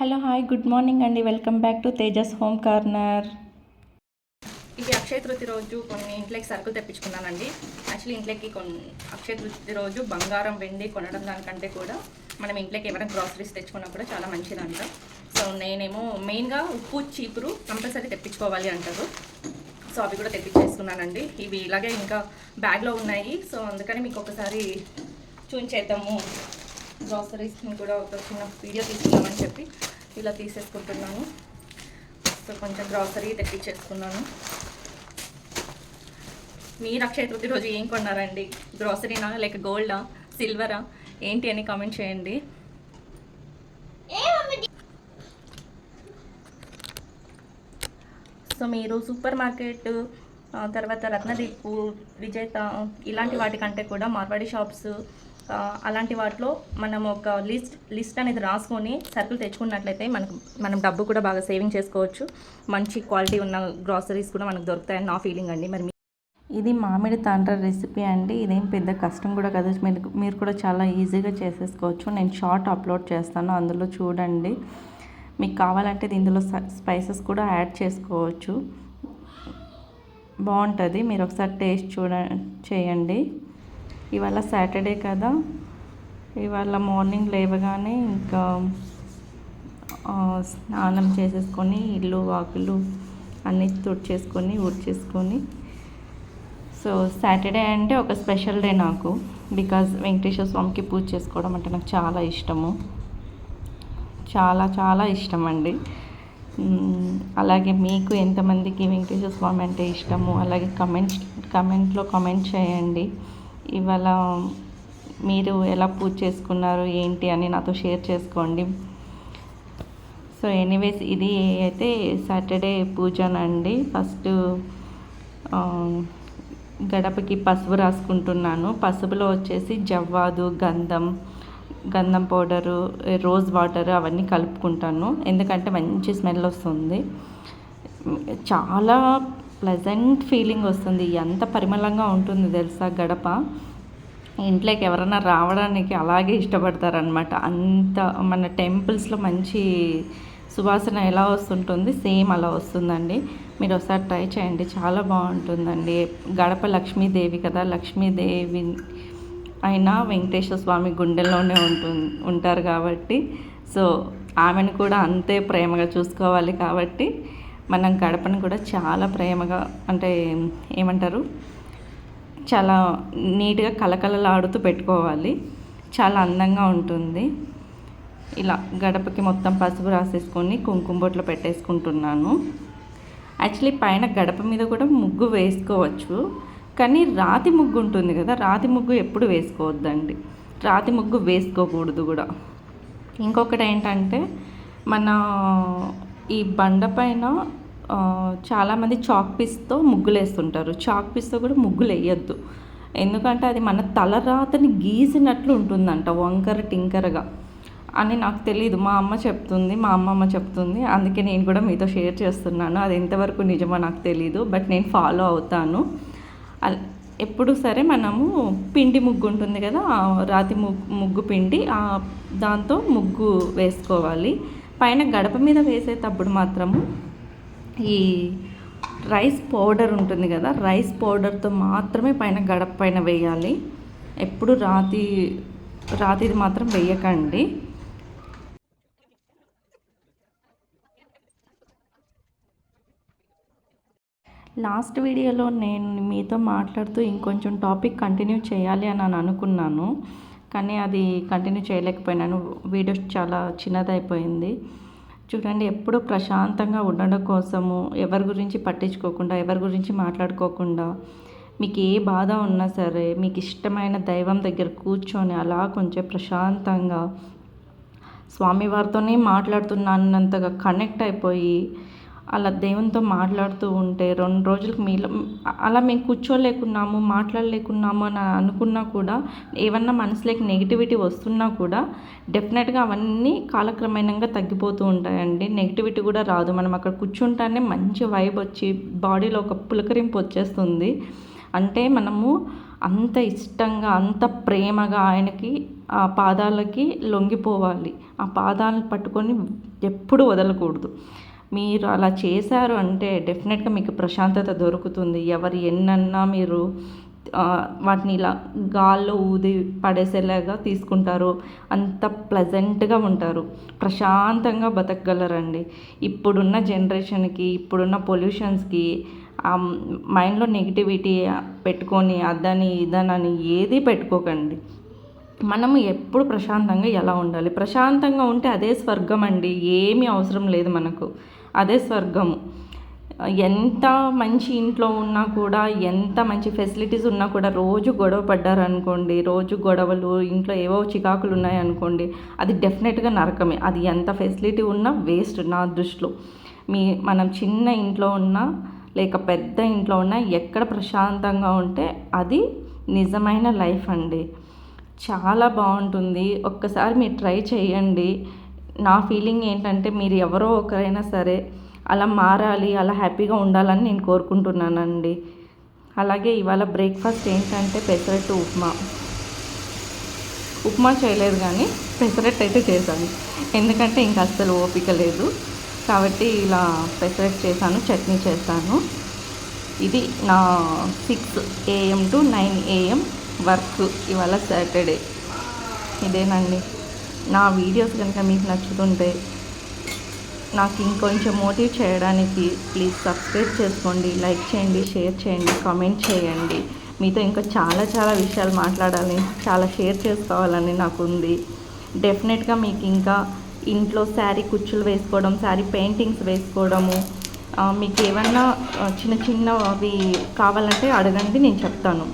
Hello hi good morning అండి. Welcome back to Tejas home corner. ఇది అక్షయ తృతి రోజు కొన్ని ఇంట్లోకి సరుకులు తెప్పించుకున్నానండి. యాక్చువల్లీ ఇంట్లోకి కొన్ని అక్షయ తృతి రోజు బంగారం వెండి కొనడం దానికంటే కూడా మనం ఇంట్లోకి ఏమైనా గ్రాసరీస్ తెచ్చుకున్నా కూడా చాలా మంచిదంట. సో నేనేమో మెయిన్గా ఉప్పు చీపురు కంపల్సరీ తెప్పించుకోవాలి అంటారు. సో అవి కూడా తెప్పించేసుకున్నానండి. ఇవి ఇలాగే ఇంకా బ్యాగ్లో ఉన్నాయి. సో అందుకని మీకు ఒకసారి చూపించేద్దాము గ్రాసరీస్ని కూడా ఒక చిన్న వీడియో తీసుకుందామని చెప్పి. ఇలా తీసేసుకుంటున్నాను. సో కొంచెం గ్రాసరీ తెప్పించేసుకున్నాను. మీరు అక్షయ రోజు ఏం కొన్నారండి? గ్రాసరీనా లేక గోల్డా సిల్వరా ఏంటి అని కామెంట్ చేయండి. సో మీరు సూపర్ మార్కెట్ తర్వాత రత్నదీపు విజేత ఇలాంటి వాటికంటే కూడా మార్వాడి షాప్స్ అలాంటి వాటిలో మనం ఒక లిస్ట్ లిస్ట్ అనేది రాసుకొని సరుకులు తెచ్చుకున్నట్లయితే మనకు మనం డబ్బు కూడా బాగా సేవింగ్ చేసుకోవచ్చు. మంచి క్వాలిటీ ఉన్న గ్రాసరీస్ కూడా మనకు దొరుకుతాయని నా ఫీలింగ్ అండి. మరి మీ- ఇది మామిడి తాండ్ర రెసిపీ అండి. ఇదేం పెద్ద కష్టం కూడా కదా. మీరు మీరు కూడా చాలా ఈజీగా చేసేసుకోవచ్చు. నేను షార్ట్ అప్లోడ్ చేస్తాను. అందులో చూడండి. మీకు కావాలంటే ఇది ఇందులో స్పైసెస్ కూడా యాడ్ చేసుకోవచ్చు. బాగుంటుంది. మీరు ఒకసారి టేస్ట్ చూడ చేయండి. ఇవాళ సాటర్డే కదా. ఇవాళ మార్నింగ్ లేవగానే ఇంకా స్నానం చేసేసుకొని ఇల్లు వాకిలు అన్నీ తుడిచేసుకొని ఊడ్చేసుకొని. సో సాటర్డే అంటే ఒక స్పెషల్ డే నాకు. బికాజ్ వెంకటేశ్వర స్వామికి పూజ చేసుకోవడం అంటే నాకు చాలా ఇష్టము. చాలా చాలా ఇష్టం అండి. అలాగే మీకు ఎంతమందికి వెంకటేశ్వర స్వామి అంటే ఇష్టము? అలాగే కమెంట్ కమెంట్లో కమెంట్ చేయండి. ఇవాళ మీరు ఎలా పూజ చేసుకున్నారు ఏంటి అని నాతో షేర్ చేసుకోండి. సో ఎనీవేస్ ఇది అయితే సాటర్డే పూజనండి. ఫస్ట్ గడపకి పసుపు రాసుకుంటున్నాను. పసుపులో వచ్చేసి జవ్వాదు గంధం గంధం పౌడరు రోజ్ వాటర్ అవన్నీ కలుపుకుంటాను. ఎందుకంటే మంచి స్మెల్ వస్తుంది. చాలా ప్లెజెంట్ ఫీలింగ్ వస్తుంది. ఎంత పరిమళంగా ఉంటుంది తెలుసా గడప? ఇంట్లోకి ఎవరైనా రావడానికి అలాగే ఇష్టపడతారనమాట అంత మన టెంపుల్స్లో మంచి సువాసన ఎలా వస్తుంటుంది? సేమ్ అలా వస్తుందండి. మీరు ఒకసారి ట్రై చేయండి. చాలా బాగుంటుందండి. గడప లక్ష్మీదేవి కదా? లక్ష్మీదేవి అయినా వెంకటేశ్వర స్వామి గుండెల్లోనే ఉంటుంది ఉంటారు కాబట్టి. సో ఆమెను కూడా అంతే ప్రేమగా చూసుకోవాలి కాబట్టి మనం గడపను కూడా చాలా ప్రేమగా అంటే ఏమంటారు? చాలా నీట్గా కలకలలాడుతూ పెట్టుకోవాలి. చాలా అందంగా ఉంటుంది. ఇలా గడపకి మొత్తం పసుపు రాసేసుకొని కుంకుమ బొట్లు పెట్టేసుకుంటున్నాను. యాక్చువల్లీ పైన గడప మీద కూడా ముగ్గు వేసుకోవచ్చు. కానీ రాతి ముగ్గు ఉంటుంది కదా రాతి ముగ్గు ఎప్పుడు వేసుకోవద్దండి. రాతి ముగ్గు వేసుకోకూడదు కూడా. ఇంకొకటి ఏంటంటే మన ఈ బండ పైన చాలామంది చాక్ పీస్తో ముగ్గులు వేస్తుంటారు చాక్ పీస్తో కూడా ముగ్గులు వేయద్దు ఎందుకంటే అది మన తలరాతని గీసినట్లు ఉంటుందంట వంకర టింకరగా. అని నాకు తెలియదు మా అమ్మ చెప్తుంది మా అమ్మమ్మ చెప్తుంది. అందుకే నేను కూడా మీతో షేర్ చేస్తున్నాను. అది ఎంతవరకు నిజమో నాకు తెలియదు బట్ నేను ఫాలో అవుతాను. ఎప్పుడు సరే మనము పిండి ముగ్గు ఉంటుంది కదా రాతి ముగ్గు ముగ్గు పిండి దాంతో ముగ్గు వేసుకోవాలి. పైన గడప మీద వేసేటప్పుడు మాత్రము ఈ రైస్ పౌడర్ ఉంటుంది కదా రైస్ పౌడర్తో మాత్రమే పైన గడప పైన వేయాలి. ఎప్పుడు రాతి రాతిది మాత్రం వేయకండి. లాస్ట్ వీడియోలో నేను మీతో మాట్లాడుతూ ఇంకొంచెం టాపిక్ కంటిన్యూ చేయాలి అని నేను అనుకున్నాను. కానీ అది కంటిన్యూ చేయలేకపోయినాను. వీడియో చాలా చిన్నదైపోయింది. చూడండి ఎప్పుడూ ప్రశాంతంగా ఉండడం కోసము ఎవరి గురించి పట్టించుకోకుండా ఎవరి గురించి మాట్లాడుకోకుండా మీకు ఏ బాధ ఉన్నా సరే మీకు ఇష్టమైన దైవం దగ్గర కూర్చొని అలా కొంచెం ప్రశాంతంగా స్వామివారితోనే మాట్లాడుతున్నంతగా కనెక్ట్ అయిపోయి అలా దేవునితో మాట్లాడుతూ ఉంటే రెండు రోజులకు మీలో అలా మేము కూర్చోలేకున్నాము మాట్లాడలేకున్నాము అని అనుకున్నా కూడా ఏమన్నా మనసులోకి నెగిటివిటీ వస్తున్నా కూడా డెఫినెట్గా అవన్నీ కాలక్రమేణంగా తగ్గిపోతూ ఉంటాయండి. నెగిటివిటీ కూడా రాదు. మనం అక్కడ కూర్చుంటానే మంచి వైబ్ వచ్చి బాడీలో ఒక పులకరింపు వచ్చేస్తుంది. అంటే మనము అంత ఇష్టంగా అంత ప్రేమగా ఆయనకి ఆ పాదాలకి లొంగిపోవాలి. ఆ పాదాలను పట్టుకొని ఎప్పుడు వదలకూడదు. మీరు అలా చేశారు అంటే డెఫినెట్గా మీకు ప్రశాంతత దొరుకుతుంది. ఎవరు ఎన్నన్నా మీరు వాటిని ఇలా గాల్లో ఊది పడేసేలాగా తీసుకుంటారు. అంత ప్లజెంట్గా ఉంటారు. ప్రశాంతంగా బతకగలరండి. ఇప్పుడున్న జనరేషన్కి ఇప్పుడున్న పొల్యూషన్స్కి మైండ్లో నెగిటివిటీ పెట్టుకొని అదని ఇదనని ఏది పెట్టుకోకండి. మనము ఎప్పుడు ప్రశాంతంగా ఎలా ఉండాలి? ప్రశాంతంగా ఉంటే అదే స్వర్గం అండి ఏమీ అవసరం లేదు మనకు. అదే స్వర్గము. ఎంత మంచి ఇంట్లో ఉన్నా కూడా ఎంత మంచి ఫెసిలిటీస్ ఉన్నా కూడా రోజు గొడవ పడ్డారనుకోండి రోజు గొడవలు ఇంట్లో ఏవో చికాకులు ఉన్నాయనుకోండి అది డెఫినెట్గా నరకమే. అది ఎంత ఫెసిలిటీ ఉన్నా వేస్ట్ నా దృష్టిలో. మీ మనం చిన్న ఇంట్లో ఉన్నా లేక పెద్ద ఇంట్లో ఉన్నా ఎక్కడ ప్రశాంతంగా ఉంటే అది నిజమైన లైఫ్ అండి. చాలా బాగుంటుంది. ఒక్కసారి మీరు ట్రై చేయండి. నా ఫీలింగ్ ఏంటంటే మీరు ఎవరో ఒకరైనా సరే అలా మారాలి అలా హ్యాపీగా ఉండాలని నేను కోరుకుంటున్నానండి. అలాగే ఇవాళ బ్రేక్ఫాస్ట్ ఏంటంటే పెసరట్టు ఉప్మా. ఉప్మా చేయలేదు కానీ పెసరట్టు అయితే చేశాను. ఎందుకంటే ఇంకా అస్సలు ఓపిక లేదు. కాబట్టి ఇలా పెసరట్టు చేశాను చట్నీ చేశాను. ఇది నా six AM to nine AM work ఇవాళ సాటర్డే. ఇదేనండి. నా వీడియోస్ కనుక మీకు నచ్చుతుంటే నాకు ఇంకొంచెం మోటివ్ చేయడానికి ప్లీజ్ సబ్స్క్రైబ్ చేసుకోండి లైక్ చేయండి షేర్ చేయండి కామెంట్ చేయండి. మీతో ఇంకా చాలా చాలా విషయాలు మాట్లాడాలి చాలా షేర్ చేసుకోవాలని నాకు ఉంది డెఫినెట్గా మీకు ఇంకా ఇంట్లో శారీ కుచ్చులు వేసుకోవడం శారీ పెయింటింగ్స్ వేసుకోవడము మీకు ఏమన్నా చిన్న చిన్న అవి కావాలంటే అడగండి నేను చెప్తాను.